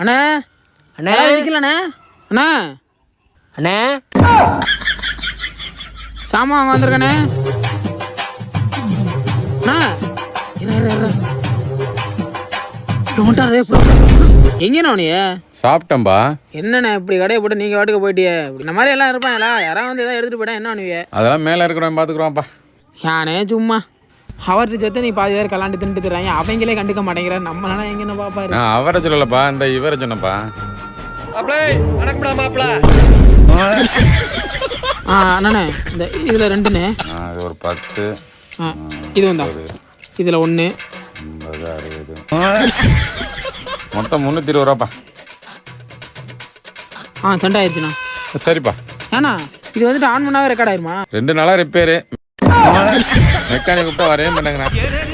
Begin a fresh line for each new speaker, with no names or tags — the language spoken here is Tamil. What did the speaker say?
அண்ணா?
அண்ணே?
இருக்கலண்ணே அண்ணா?
அண்ணே?
சாமான் வாங்க வந்திருக்கண்ணே. அண்ணா? எங்கண்ணா நீ?
சாப்பிட்டேன்பா.
என்னண்ணே இப்படி கடையை போட்டு நீங்கள் வாட்டுக்கு போயிட்டியே? இந்த மாதிரி எல்லாம் இருப்பாங்களா யாராவது வந்து எதாவது எடுத்துகிட்டு போயிட்டா என்ன
அதெல்லாம் மேலே இருக்கிறவன் பார்த்துக்குறோம்ப்பா
யானே சும்மா. அவர்கிட்ட சேர்த்து நீ பாதி பேர் கலாண்டு தின்ட்டு தர்றாங்க அவங்களே கண்டுக்க மாட்டேங்கிறார். நம்மளால எங்கன்னு பாப்பாரு
நான் அவரை சொல்லலப்பா இந்த இவரை சொன்னப்பா
ஆ அண்ணே இந்த இதில் ரெண்டுண்ணே
இது ஒரு பத்து.
ஆ இது வந்தா. இதில் ஒன்று
ஐம்பது அறுபது. மொத்தம் முந்நூற்றி இருபது ரூபாப்பா.
ஆ சென்ட் ஆயிடுச்சுண்ணா
சரிப்பா.
ஏண்ணா இது வந்துட்டு ஆன் பண்ணாவே ரெக்கார்ட் ஆயிருமா?
ரெண்டு நாளாக ரிப்பேரு மெக்கானிக் கூப்பிட்டா வரவே மாட்டேங்கிறேன்